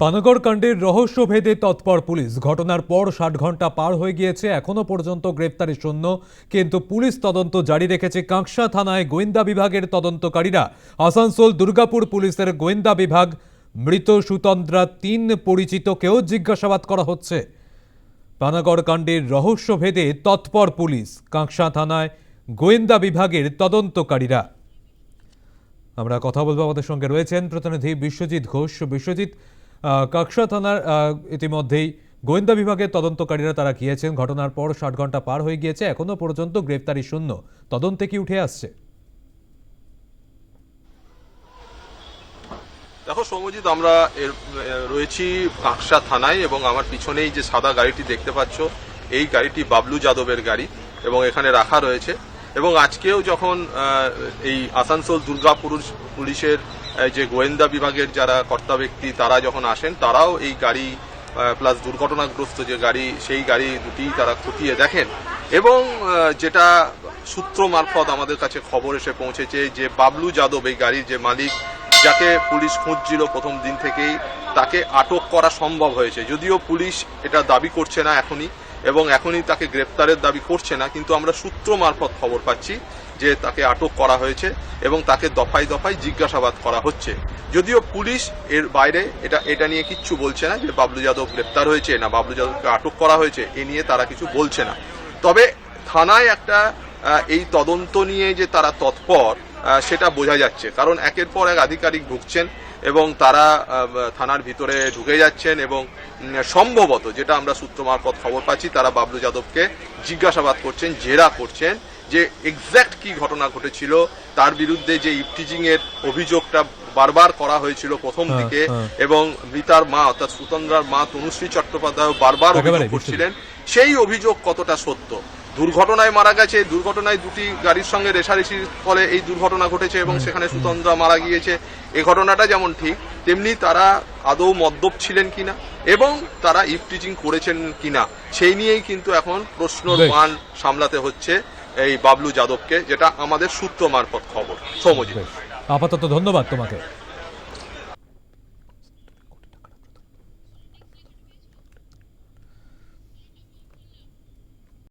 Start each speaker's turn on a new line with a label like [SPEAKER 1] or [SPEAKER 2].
[SPEAKER 1] পানাগড় কাণ্ডের রহস্য ভেদে তৎপর পুলিশ। ঘটনার পর ষাট ঘণ্টা পার হয়ে গিয়েছে, এখনও পর্যন্ত গ্রেপ্তারি শূন্য। কিন্তু পুলিশ তদন্ত জারি রেখেছে কাঁকসা থানায় গোয়েন্দা বিভাগের তদন্তকারীরা। আসানসোল দুর্গাপুর পুলিশের গোয়েন্দা বিভাগ, মৃত সুতন্দ্রা তিন পরিচিতকেও জিজ্ঞাসাবাদ করা হচ্ছে। পানাগড় কাণ্ডের রহস্য ভেদে তৎপর পুলিশ, কাঁকসা থানায় গোয়েন্দা বিভাগের তদন্তকারীরা। আমরা কথা বলব আমাদের সঙ্গে রয়েছেন প্রতিনিধি বিশ্বজিৎ ঘোষ। বিশ্বজিৎ কাকসা থানার ইতিমধ্যেই গোয়েন্দা বিভাগের তদন্তকারীরা তারা গিয়েছেন। ঘটনার পর ষাট ঘণ্টা পার হয়ে গিয়েছে। এখনও পর্যন্ত গ্রেপ্তারি শূন্য। তদন্তে কি উঠে আসছে?
[SPEAKER 2] দেখো সৌমজিৎ আমরা এর রয়েছি কাঁকসা থানায় এবং আমার পিছনেই যে সাদা গাড়িটি দেখতে পাচ্ছ, এই গাড়িটি বাবলু যাদবের গাড়ি এবং এখানে রাখা রয়েছে। এবং আজকেও যখন এই আসানসোল দুর্গাপুর পুলিশের যে গোয়েন্দা বিভাগের যারা কর্তা ব্যক্তি, তারা যখন আসেন, তারাও এই গাড়ি প্লাস দুর্ঘটনাগ্রস্ত যে গাড়ি, সেই গাড়ি দুটি তারা খতিয়ে দেখেন। এবং যেটা সূত্র মারফত আমাদের কাছে খবর এসে পৌঁছেছে যে বাবলু যাদব এই গাড়ির যে মালিক, যাকে পুলিশ খুঁজছিল প্রথম দিন থেকেই, তাকে আটক করা সম্ভব হয়েছে। যদিও পুলিশ এটা দাবি করছে না এখনই এবং এখনই তাকে গ্রেপ্তারের দাবি করছে না, কিন্তু আমরা সূত্র মারফত খবর পাচ্ছি যে তাকে আটক করা হয়েছে এবং তাকে দফায় দফায় জিজ্ঞাসাবাদ করা হচ্ছে। যদিও পুলিশ এর বাইরে এটা এটা নিয়ে কিচ্ছু বলছে না যে বাবলু যাদব গ্রেপ্তার হয়েছে না বাবলু যাদবকে আটক করা হয়েছে, এ নিয়ে তারা কিছু বলছে না। তবে থানায় একটা এই তদন্ত নিয়ে যে তারা তৎপর সেটা বোঝা যাচ্ছে। কারণ একের পর এক আধিকারিক ঢুকছেন এবং তারা থানার ভিতরে ঢুকে যাচ্ছেন এবং সম্ভবত যেটা আমরা সূত্র মারফত খবর পাচ্ছি তারা বাবলু যাদবকে জিজ্ঞাসাবাদ করছেন জেরা করছেন যে এক্স্যাক্ট কি ঘটনা ঘটেছিল তার বিরুদ্ধে যে ইফটিজিং এর অভিযোগটা বারবার করা হয়েছিল প্রথম
[SPEAKER 1] হ্যাঁ,
[SPEAKER 2] দিকে
[SPEAKER 1] হ্যাঁ।
[SPEAKER 2] এবং মৃতার মা অর্থাৎ সুতন্দ্রার মা তনুশ্রী চট্টোপাধ্যায় বারবার অভিযোগ করছিলেন সেই অভিযোগ কতটা সত্য দুর্ঘটনায় মারা গেছে। দুর্ঘটনায় দুটি গাড়ির সঙ্গে রেশারেশির ফলে এই দুর্ঘটনা ঘটেছে এবং সেখানে সুতন্দ্রা মারা গিয়েছে। এই ঘটনাটা যেমন ঠিক তেমনি তারা আদৌ মদ্যপ ছিলেন কিনা এবং তারা ইফটিচিং করেছেন কিনা সেই নিয়েই কিন্তু এখন প্রশ্নর মান সামলাতে হচ্ছে এই বাবলু যাদবকে যেটা আমাদের সূত্র মারফত খবর। সৌমজিৎ।
[SPEAKER 1] আপাতত ধন্যবাদ তোমাকে।